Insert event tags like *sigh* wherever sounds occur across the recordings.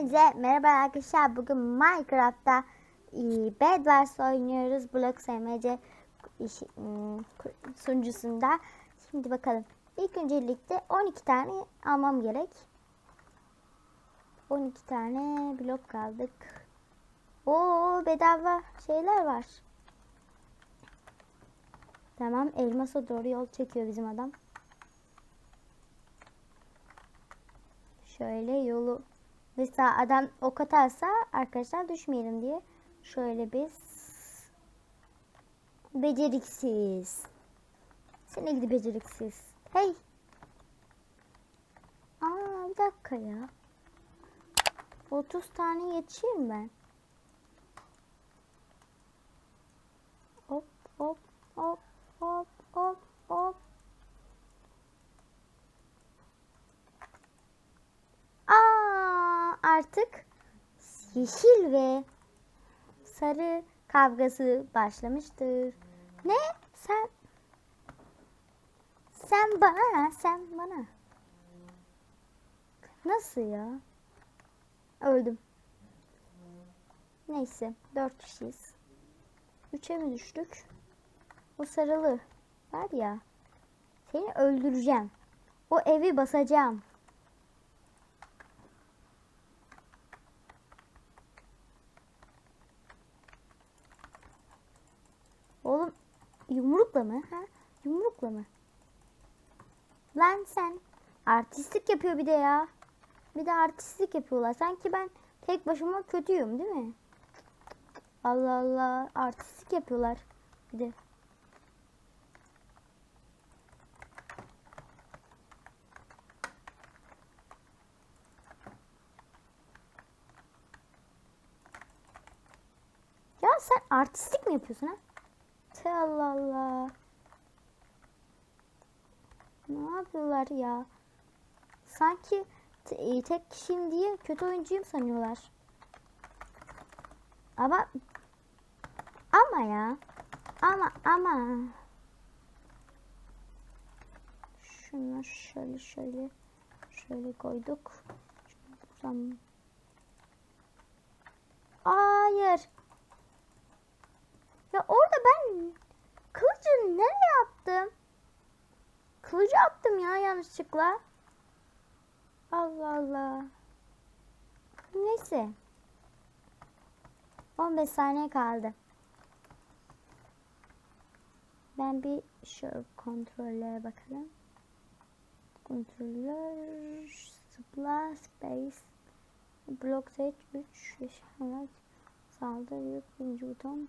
Hepinize merhaba arkadaşlar. Bugün Minecraft'ta e, Bed Wars oynuyoruz. Blok SMC ım, sunucusunda. Şimdi bakalım. İlk öncelikle 12 tane almam gerek. 12 tane blok kaldık. Oo bedava şeyler var. Tamam elmasa doğru yol çekiyor bizim adam. Şöyle yolu mesela adam ok atarsa arkadaşlar düşmeyelim diye şöyle biz beceriksiz. Seni gidi beceriksiz. Hey. Aa bir dakika ya. 30 tane yetişir mi ben? Hop hop hop hop hop hop. Aa, artık yeşil ve sarı kavgası başlamıştır. Ne? Sen sen bana, sen bana. Nasıl ya? Öldüm. Neyse, dört kişiyiz. Üçe mi düştük? O sarılı var ya. Seni öldüreceğim. O evi basacağım. Oğlum yumrukla mı? Ha? Yumrukla mı? Lan sen artistlik yapıyor bir de ya. Bir de artistlik yapıyorlar. Sanki ben tek başıma kötüyüm değil mi? Allah Allah artistlik yapıyorlar. Bir de. Ya sen artistlik mi yapıyorsun ha? Tüh Allah Allah. Ne yapıyorlar ya? Sanki e, tek kişiyim diye kötü oyuncuyum sanıyorlar. Ama ama ya. Ama ama. Şunu şöyle şöyle şöyle koyduk. Şunu Hayır. Ya orada ben kılıcı nereye attım? Kılıcı attım ya yanlışlıkla. Allah Allah. Neyse. 15 saniye kaldı. Ben bir şu kontrollere bakalım. Kontroller Spla Space Block Set 3 Yaşamak Saldırı yok birinci buton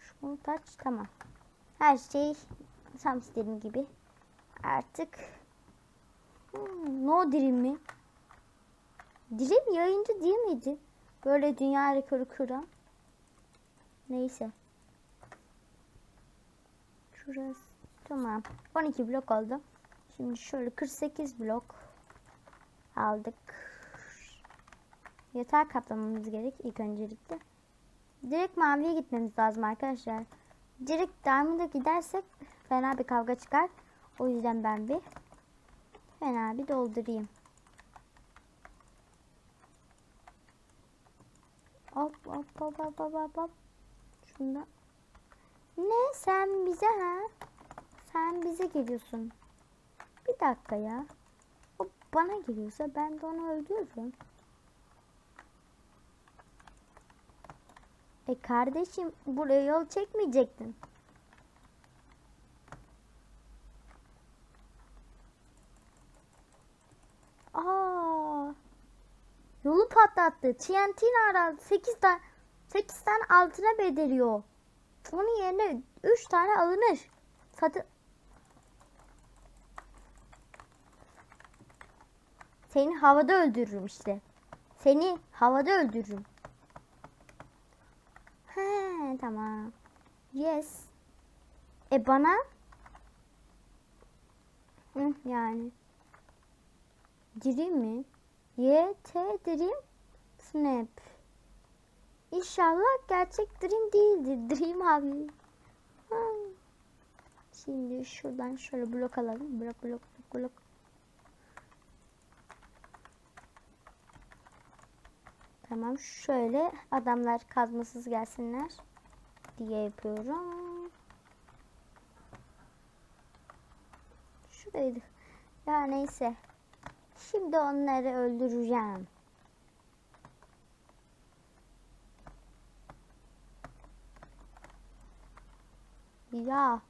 Şunu taç tamam. Her şey tam istediğim gibi. Artık hmm, no dream mi? Dream yayıncı değil miydi? Böyle dünya rekoru kıran. Neyse. Şurası. Tamam. 12 blok oldu. Şimdi şöyle 48 blok aldık. Yatağı kaplamamız gerek ilk öncelikle. Direkt maviye gitmemiz lazım arkadaşlar. Direkt diamond'a gidersek fena bir kavga çıkar. O yüzden ben bir fena bir doldurayım. Hop hop hop hop hop hop. Şunda. Ne sen bize ha? Sen bize geliyorsun. Bir dakika ya. O bana geliyorsa ben de onu öldürürüm. E kardeşim buraya yol çekmeyecektin. Aa. Yolu patlattı. TNT aradı. 8 tane 8 tane altına bedeliyor. Onun yerine 3 tane alınır. Satın Seni havada öldürürüm işte. Seni havada öldürürüm. He tamam. Yes. E bana? Hı, yani. Dream mi? Y, Dream, Snap. İnşallah gerçek Dream değildir. *laughs* Dream abi. Hı. Şimdi şuradan şöyle blok alalım. Blok blok blok blok. Tamam şöyle adamlar kazmasız gelsinler diye yapıyorum. Şuraydı. Ya neyse. Şimdi onları öldüreceğim. Ya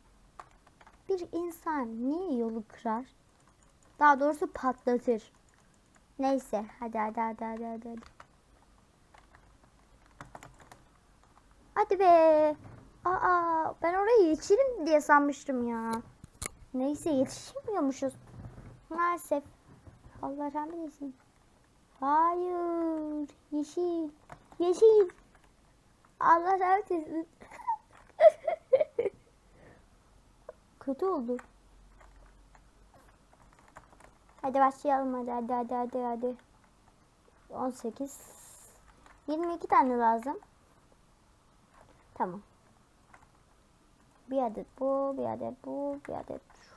bir insan niye yolu kırar? Daha doğrusu patlatır. Neyse hadi hadi hadi hadi hadi. Hadi, hadi be. Aa ben oraya yetişirim diye sanmıştım ya. Neyse yetişemiyormuşuz. Maalesef. Allah rahmet eylesin. Hayır. Yeşil. Yeşil. Allah rahmet eylesin. *laughs* Kötü oldu. Hadi başlayalım hadi hadi hadi hadi hadi. 18 22 tane lazım. Tamam. Bir adet bu, bir adet bu, bir adet şu.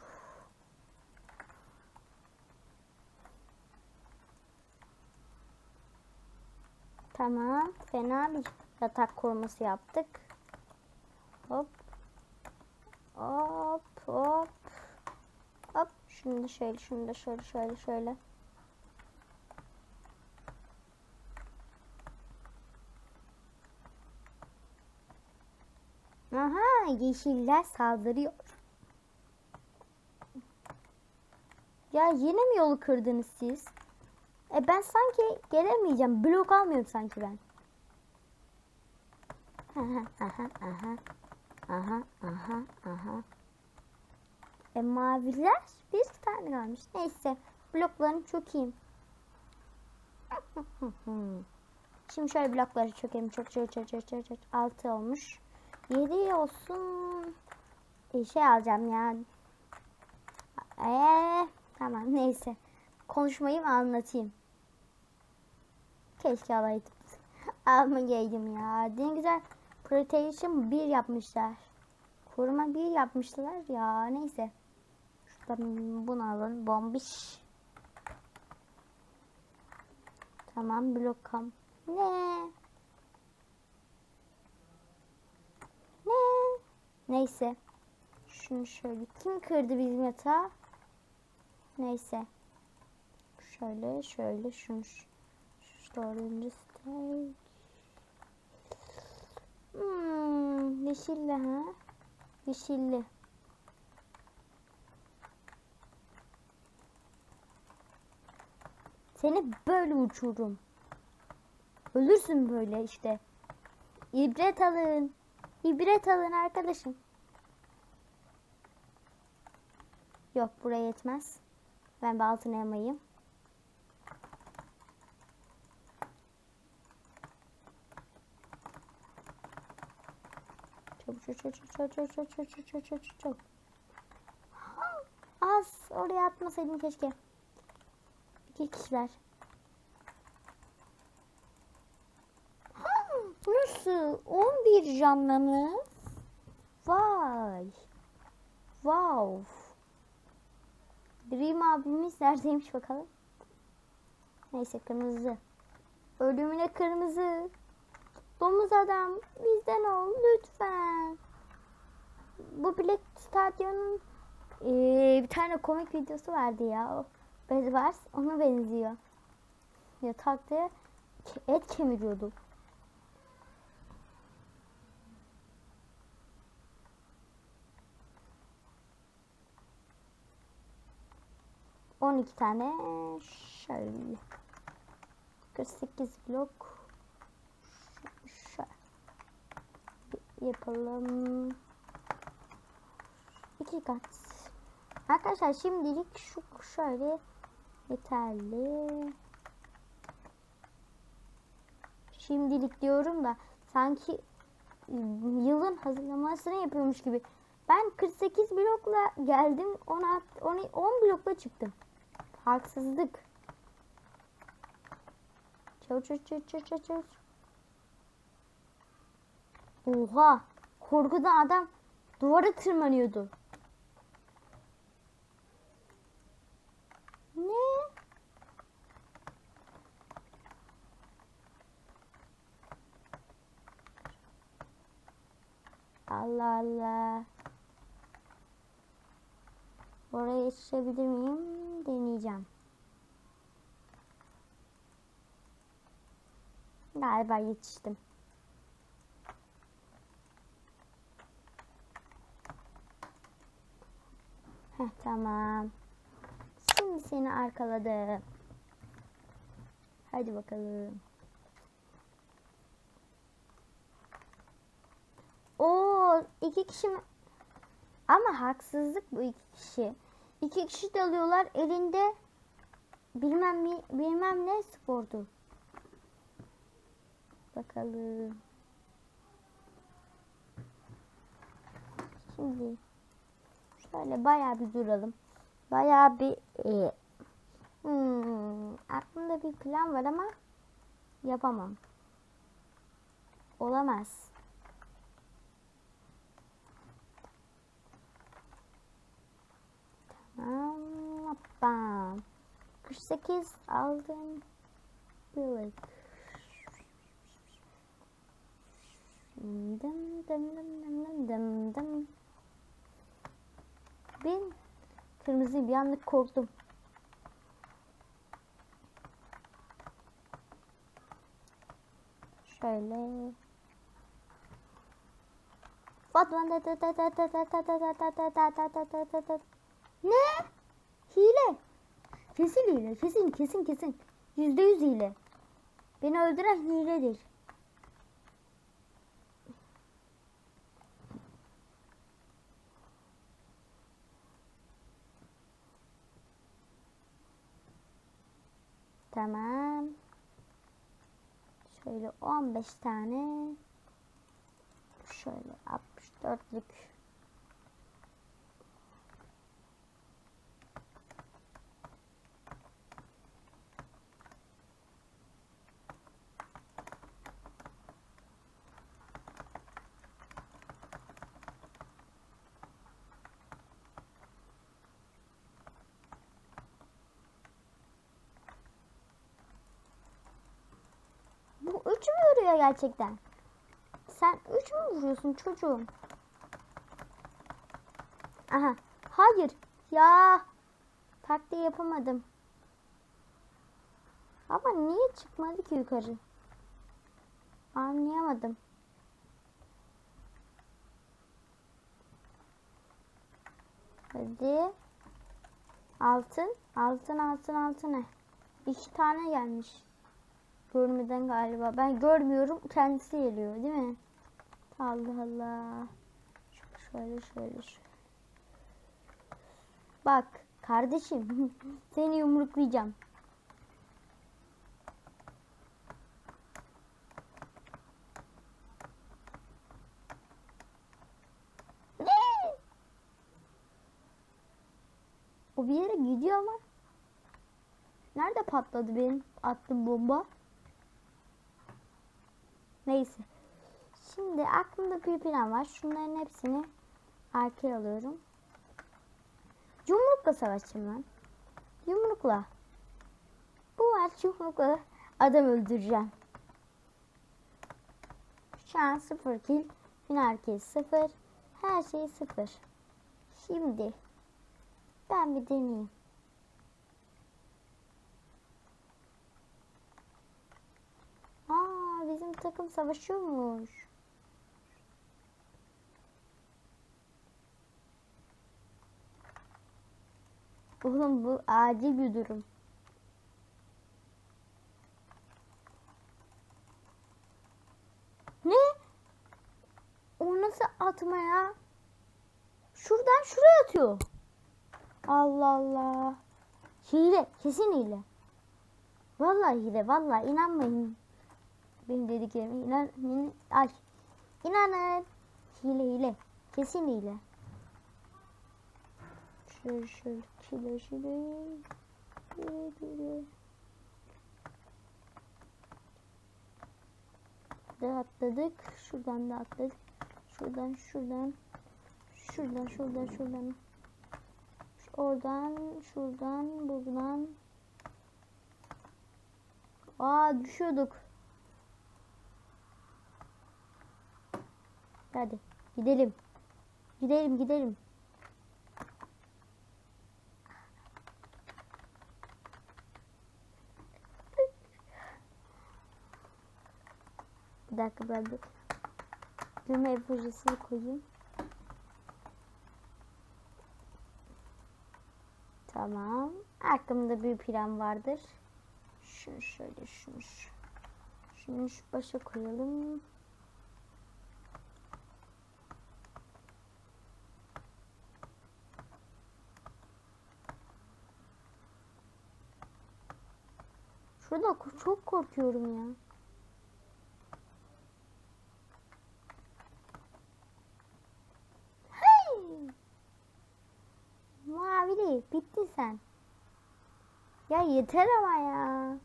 Tamam. Fena bir yatak koruması yaptık. Hop. Hop hop. Hop. Şunu da şöyle, şunu da şöyle, şöyle, şöyle. Aha, yeşiller saldırıyor. Ya yine mi yolu kırdınız siz? E ben sanki gelemeyeceğim. Blok almıyorum sanki ben. Aha, aha, aha. Aha, aha, aha. E maviler bir tane kalmış. Neyse. Bloklarını çökeyim. *laughs* Şimdi şöyle blokları çökelim. Çok çok çok çok çok çok. Altı olmuş. Yedi olsun. E, şey alacağım ya. Eee tamam neyse. Konuşmayı anlatayım? Keşke alaydım. *laughs* Almayaydım ya. Ne güzel Protection 1 yapmışlar. Koruma 1 yapmışlar ya. Neyse. Şuradan bunu alalım. Bombiş. Tamam blokam. Ne? Neyse. Şunu şöyle. Kim kırdı bizim yatağı? Neyse. Şöyle şöyle şunu. Şu dördüncü steak. Hmm, yeşilli ha? Yeşilli. Seni böyle uçururum. Ölürsün böyle işte. İbret alın. İbret alın arkadaşım. Yok buraya yetmez. Ben bir altın elmayım. Çabuk çabuk çabuk çabuk çabuk çabuk çabuk çabuk çabuk çabuk çabuk. Az oraya atmasaydım keşke. İki kişiler. Nasıl? 11 canlı mı? Vay. Wow. Dream abimiz neredeymiş bakalım. Neyse kırmızı. Ölümüne kırmızı. Domuz adam bizden ol lütfen. Bu Black Stadion'un ee, bir tane komik videosu vardı ya. O Bedwars ona benziyor. Yatakta et kemiriyordu. On iki tane şöyle. 48 blok. Şöyle yapalım. İki kat. Arkadaşlar şimdilik şu şöyle yeterli. Şimdilik diyorum da sanki yılın hazırlamasını yapıyormuş gibi. Ben 48 blokla geldim. 10, 10, 10 blokla çıktım. Haksızlık. Çavuş çavuş çavuş çavuş çavuş. Oha. Korkudan adam duvara tırmanıyordu. Ne? Allah Allah. Oraya yetişebilir miyim? Deneyeceğim. Galiba yetiştim. Heh, tamam. Şimdi seni arkaladım. Hadi bakalım. Oo, iki kişi mi? Ama haksızlık bu iki kişi. İki kişi dalıyorlar elinde bilmem mi, bilmem ne spordu. Bakalım. Şimdi şöyle bayağı bir duralım. Bayağı bir e, hmm, aklımda bir plan var ama yapamam. Olamaz. Tamam. Bam. 48 aldım. Yıllık. Dım dım dım dım dım dım. Ben kırmızı bir anlık korktum. Şöyle. Fatma Ne? Hile. Kesin hile. Kesin kesin kesin. Yüzde yüz hile. Beni öldüren hiledir. Tamam. Şöyle 15 tane. Şöyle 64'lük. Bu üç mü vuruyor gerçekten? Sen üç mü vuruyorsun çocuğum? Aha. Hayır. Ya. Taktiği yapamadım. Ama niye çıkmadı ki yukarı? Anlayamadım. Hadi. Altın. Altın altın altın ne? İki tane gelmiş. Görmeden galiba. Ben görmüyorum. Kendisi geliyor değil mi? Allah Allah. Şöyle şöyle şöyle. Bak kardeşim. *laughs* Seni yumruklayacağım. O bir yere gidiyor ama. Nerede patladı benim attığım bomba? Neyse. Şimdi aklımda bir plan var. Şunların hepsini arkaya alıyorum. Yumrukla savaşacağım ben. Yumrukla. Bu maç yumrukla adam öldüreceğim. Şu an sıfır kill. Final kill sıfır. Her şey sıfır. Şimdi ben bir deneyeyim. Aa bizim takım savaşıyormuş. Oğlum bu acil bir durum. Ne? O nasıl atma ya? Şuradan şuraya atıyor. Allah Allah. Hile. Kesin hile. Vallahi hile. Vallahi inanmayın. Benim dediklerime inan, inan ay. İnanın. Hile hile. Kesin hile. Şöyle şöyle şöyle. Şöyle şöyle. Da atladık. Şuradan da atladık. Şuradan şuradan. Şuradan şuradan şuradan. Oradan şuradan buradan. Aa düşüyorduk. Hadi. Gidelim. Gidelim gidelim. Bir dakika ben bir düğme epojesini koyayım. Tamam. Aklımda bir plan vardır. Şunu şöyle şunu şu. Şunu şu başa koyalım. Şurada çok korkuyorum ya. Hey! Mavili bitti sen. Ya yeter ama ya.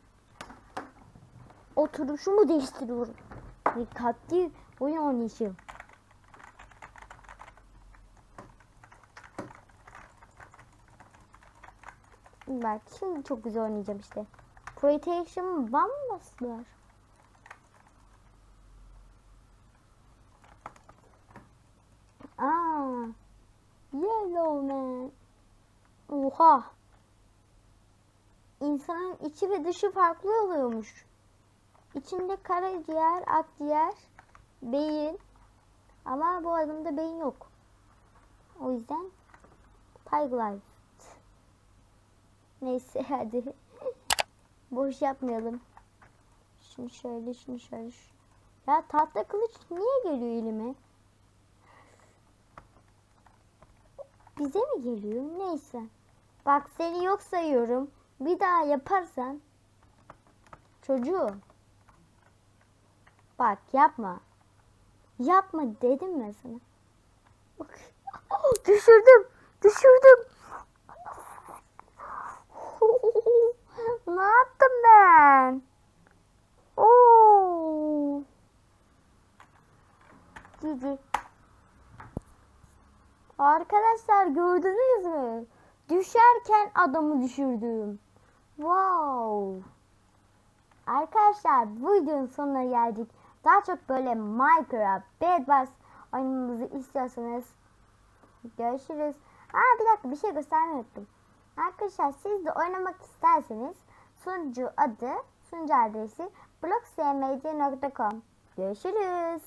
Oturuşumu değiştiriyorum. Dikkatli oyun oynayışım. Bak şimdi çok güzel oynayacağım işte. Protection bambaşlar. Aa, yellow man. Oha. İnsanın içi ve dışı farklı oluyormuş. İçinde karaciğer, akciğer, beyin. Ama bu adamda beyin yok. O yüzden Pygelife. Neyse hadi. Boş yapmayalım. Şunu şöyle, şunu şöyle. Ya tahta kılıç niye geliyor elime? Bize mi geliyor? Neyse. Bak seni yok sayıyorum. Bir daha yaparsan çocuğum. Bak yapma. Yapma dedim ben sana. Bak. *gasps* Düşürdüm. Düşürdüm. Ne yaptım ben? Oo. Cici. Arkadaşlar gördünüz mü? Düşerken adamı düşürdüm. Wow. Arkadaşlar bu videonun sonuna geldik. Daha çok böyle Minecraft, Bed Wars oynamamızı istiyorsanız görüşürüz. Aa bir dakika bir şey göstermeyi unuttum. Arkadaşlar siz de oynamak isterseniz sunucu adı, sunucu adresi blogsmc.com Görüşürüz.